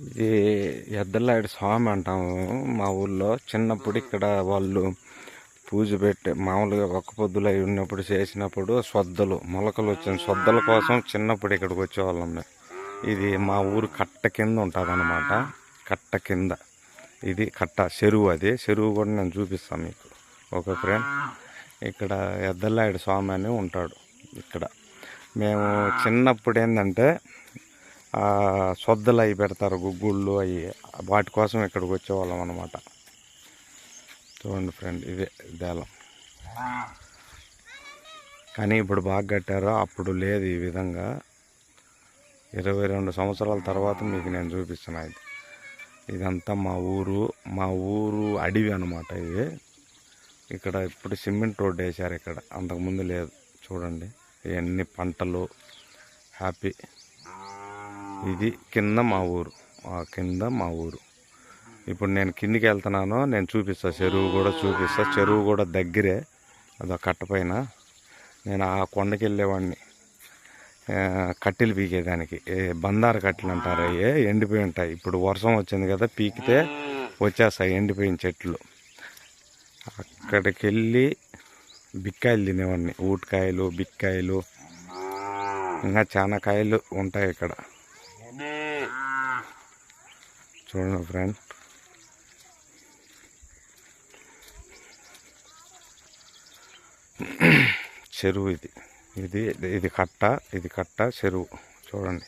ఇది ఎద్దలాడి స్వామి అంటాము మా ఊళ్ళో చిన్నప్పుడు ఇక్కడ వాళ్ళు పూజ పెట్టి మామూలుగా ఒక్క పొద్దులు అయి ఉన్నప్పుడు చేసినప్పుడు సొద్దలు మొలకలు వచ్చిన సొద్దల కోసం చిన్నప్పుడు ఇక్కడికి వచ్చేవాళ్ళం మేము. ఇది మా ఊరు కట్ట కింద ఉంటుంది అనమాట కట్ట కింద. ఇది కట్ట చెరువు అది. చెరువు కూడా నేను చూపిస్తాను మీకు. ఒక ఫ్రెండ్? ఇక్కడ ఎద్దలాయుడు స్వామి అని ఉంటాడు ఇక్కడ. మేము చిన్నప్పుడు ఏంటంటే సొద్దలు అవి పెడతారు గుగ్గుళ్ళు అవి. వాటి కోసం ఇక్కడికి వచ్చేవాళ్ళం అనమాట చూడండి ఫ్రెండ్ ఇదే దేలం. కానీ ఇప్పుడు బాగా కట్టారు. అప్పుడు లేదు ఈ విధంగా. ఇరవై రెండు సంవత్సరాల తర్వాత మీకు నేను చూపిస్తున్నా ఇది. ఇదంతా మా ఊరు మా ఊరు అడవి అనమాట ఇది. ఇక్కడ ఇప్పుడు సిమెంట్ రోడ్ వేశారు ఇక్కడ. అంతకుముందు లేదు. చూడండి ఇవన్నీ పంటలు. హ్యాపీ. ఇది కింద మా ఊరు. ఆ కింద మా ఊరు. ఇప్పుడు నేను కిందికి వెళ్తున్నాను నేను చూపిస్తా. చెరువు కూడా చూపిస్తా. చెరువు కూడా దగ్గరే. అదో కట్టపైన నేను ఆ కొండకి వెళ్ళేవాడిని కట్టెలు పీకేదానికి. ఏ బందారు కట్టెలు అంటారు. అయ్యే ఎండిపోయి ఉంటాయి. ఇప్పుడు వర్షం వచ్చింది కదా పీకితే వచ్చేస్తాయి ఎండిపోయిన చెట్లు. అక్కడికి వెళ్ళి బిక్కాయలు తినేవాడిని ఊటకాయలు బిక్కాయలు. ఇంకా చాలా కాయలు ఉంటాయి ఇక్కడ. చూడండి ఫ్రెండ్. చెరువు ఇది. ఇది ఇది కట్ట ఇది కట్ట చెరువు. చూడండి.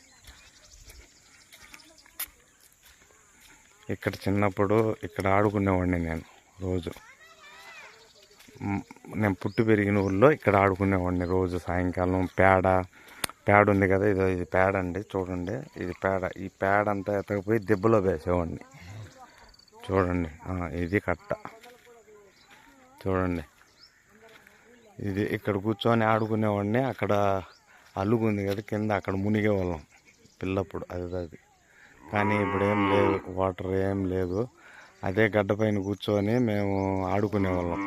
ఇక్కడ చిన్నప్పుడు ఇక్కడ ఆడుకునేవాడిని నేను రోజు. నేను పుట్టి పెరిగిన ఊళ్ళో ఇక్కడ ఆడుకునేవాడిని రోజు సాయంకాలం పేడ పేడ ఉంది కదా ఇది ఇది పేడ అండి చూడండి. ఇది పేడ ఈ పేడ అంతా ఎత్తకపోయి దెబ్బలో వేసేవాడిని. చూడండి ఇది కట్ట. చూడండి. ఇది ఇక్కడ కూర్చొని ఆడుకునేవాడిని అక్కడ అలుగు ఉంది కదా కింద అక్కడ మునిగేవాళ్ళం పిల్లప్పుడు అది అది. కానీ ఇప్పుడు ఏం లేదు వాటర్ ఏం లేదు. అదే గడ్డ పైన కూర్చొని మేము ఆడుకునేవాళ్ళం.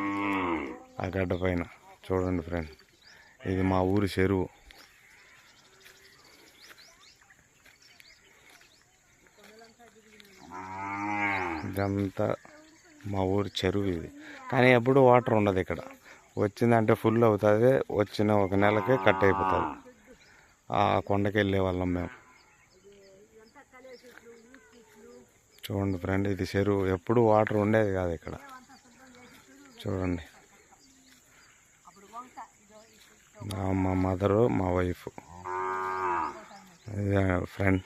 ఆ గడ్డ పైన. చూడండి ఫ్రెండ్ ఇది మా ఊరి చెరువు. ఇదంతా మా ఊరి చెరువు ఇది. కానీ ఎప్పుడు వాటర్ ఉండదు ఇక్కడ. వచ్చిందంటే ఫుల్ అవుతుంది వచ్చిన ఒక నెలకే కట్ అయిపోతుంది. ఆ కొండకి వెళ్ళే వాళ్ళం మేము. చూడండి ఫ్రెండ్ ఇది చెరువు. ఎప్పుడు వాటర్ ఉండేది కాదు ఇక్కడ. చూడండి. మా మదరు మా wife. Friend.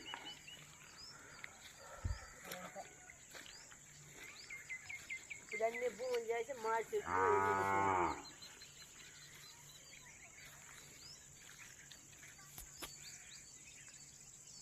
Anne bu yaşı maaş ödüyor.